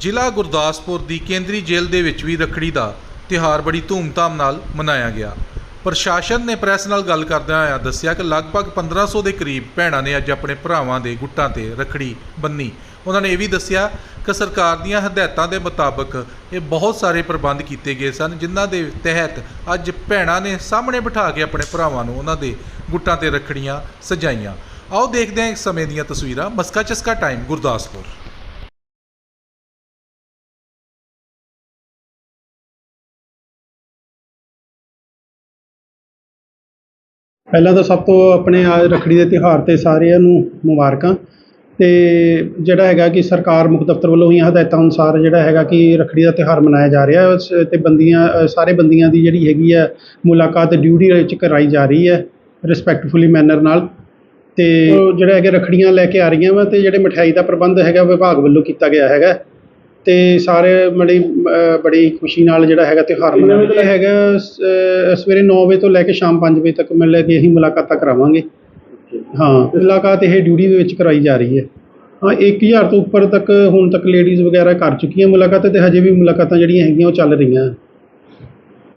ਜ਼ਿਲ੍ਹਾ ਗੁਰਦਾਸਪੁਰ ਦੀ ਕੇਂਦਰੀ ਜੇਲ੍ਹ ਦੇ ਵਿੱਚ ਵੀ ਰੱਖੜੀ ਦਾ ਤਿਉਹਾਰ ਬੜੀ ਧੂਮਧਾਮ ਨਾਲ ਮਨਾਇਆ ਗਿਆ। ਪ੍ਰਸ਼ਾਸਨ ਨੇ ਪ੍ਰੈਸ ਨਾਲ ਗੱਲ ਕਰਦਿਆਂ ਹੋਇਆਂ ਦੱਸਿਆ ਕਿ ਲਗਭਗ 1500 ਦੇ ਕਰੀਬ ਭੈਣਾਂ ਨੇ ਅੱਜ ਆਪਣੇ ਭਰਾਵਾਂ ਦੇ ਗੁੱਟਾਂ ਤੇ ਰੱਖੜੀ ਬੰਨੀ। ਉਹਨਾਂ ਨੇ ਇਹ ਵੀ ਦੱਸਿਆ ਕਿ ਸਰਕਾਰ ਦੀਆਂ ਹਦਾਇਤਾਂ ਦੇ ਮੁਤਾਬਕ ਇਹ ਬਹੁਤ ਸਾਰੇ ਪ੍ਰਬੰਧ ਕੀਤੇ ਗਏ ਸਨ, ਜਿਨ੍ਹਾਂ ਦੇ ਤਹਿਤ ਅੱਜ ਭੈਣਾਂ ਨੇ ਸਾਹਮਣੇ ਬਿਠਾ ਕੇ ਆਪਣੇ ਭਰਾਵਾਂ ਨੂੰ ਉਹਨਾਂ ਦੇ ਗੁੱਟਾਂ ਤੇ ਰੱਖੜੀਆਂ ਸਜਾਈਆਂ। ਆਓ ਦੇਖਦੇ ਹਾਂ ਇਸ ਸਮੇਂ ਦੀਆਂ ਤਸਵੀਰਾਂ। ਮਸਕਾ ਚਸਕਾ ਟਾਈਮ, ਗੁਰਦਾਸਪੁਰ। ਪਹਿਲਾਂ ਤਾਂ ਸਭ ਤੋਂ ਆਪਣੇ ਆ ਰੱਖੜੀ ਦੇ ਤਿਉਹਾਰ ਤੇ ਸਾਰਿਆਂ ਨੂੰ ਮੁਬਾਰਕਾਂ। ਤੇ ਜਿਹੜਾ ਹੈਗਾ ਕਿ ਸਰਕਾਰ ਮੁੱਖ ਦਫ਼ਤਰ ਵੱਲੋਂ ਹੀ ਹਦਾਇਤਾਂ ਅਨੁਸਾਰ ਜਿਹੜਾ ਹੈਗਾ ਕਿ ਰੱਖੜੀ ਦਾ ਤਿਉਹਾਰ ਮਨਾਇਆ ਜਾ ਰਿਹਾ ਹੈ ਉਸ ਤੇ ਬੰਦੀਆਂ ਅ, ਸਾਰੇ ਬੰਦੀਆਂ ਦੀ ਜਿਹੜੀ ਹੈਗੀ ਆ ਮੁਲਾਕਾਤ ਡਿਊਟੀ ਵਿੱਚ ਕਰਾਈ ਜਾ ਰਹੀ ਹੈ ਰਿਸਪੈਕਟਫੁਲੀ ਮੈਨਰ ਨਾਲ। ਤੇ ਉਹ ਜਿਹੜਾ ਹੈਗਾ ਰੱਖੜੀਆਂ ਲੈ ਕੇ ਆ ਰਹੀਆਂ ਵਾ ਤੇ ਜਿਹੜੇ ਮਠਿਆਈ ਦਾ ਪ੍ਰਬੰਧ ਹੈਗਾ ਵਿਭਾਗ ਵੱਲੋਂ ਕੀਤਾ ਗਿਆ ਹੈਗਾ। ਤੇ ਸਾਰੇ ਬੜੀ ਬੜੀ ਖੁਸ਼ੀ ਨਾਲ ਜਿਹੜਾ ਹੈਗਾ ਤਿਉਹਾਰ ਰਿਹਾ ਹੈਗਾ ਸਵੇਰੇ 9 ਵਜੇ ਤੋਂ ਲੈ ਕੇ ਸ਼ਾਮ 5 ਵਜੇ ਤੱਕ ਮਿਲ ਕੇ ਅਸੀਂ ਮੁਲਾਕਾਤਾਂ ਕਰਾਵਾਂਗੇ। ਹਾਂ ਮੁਲਾਕਾਤ ਇਹ ਡਿਊਟੀ ਦੇ ਵਿੱਚ ਕਰਾਈ ਜਾ ਰਹੀ ਹੈ। ਹਾਂ 1000 ਤੋਂ ਉੱਪਰ ਤੱਕ ਹੁਣ ਤੱਕ ਲੇਡੀਜ਼ ਵਗੈਰਾ ਕਰ ਚੁੱਕੀਆਂ ਮੁਲਾਕਾਤਾਂ ਤੇ ਹਜੇ ਵੀ ਮੁਲਾਕਾਤਾਂ ਜਿਹੜੀਆਂ ਹੈਗੀਆਂ ਉਹ ਚੱਲ ਰਹੀਆਂ।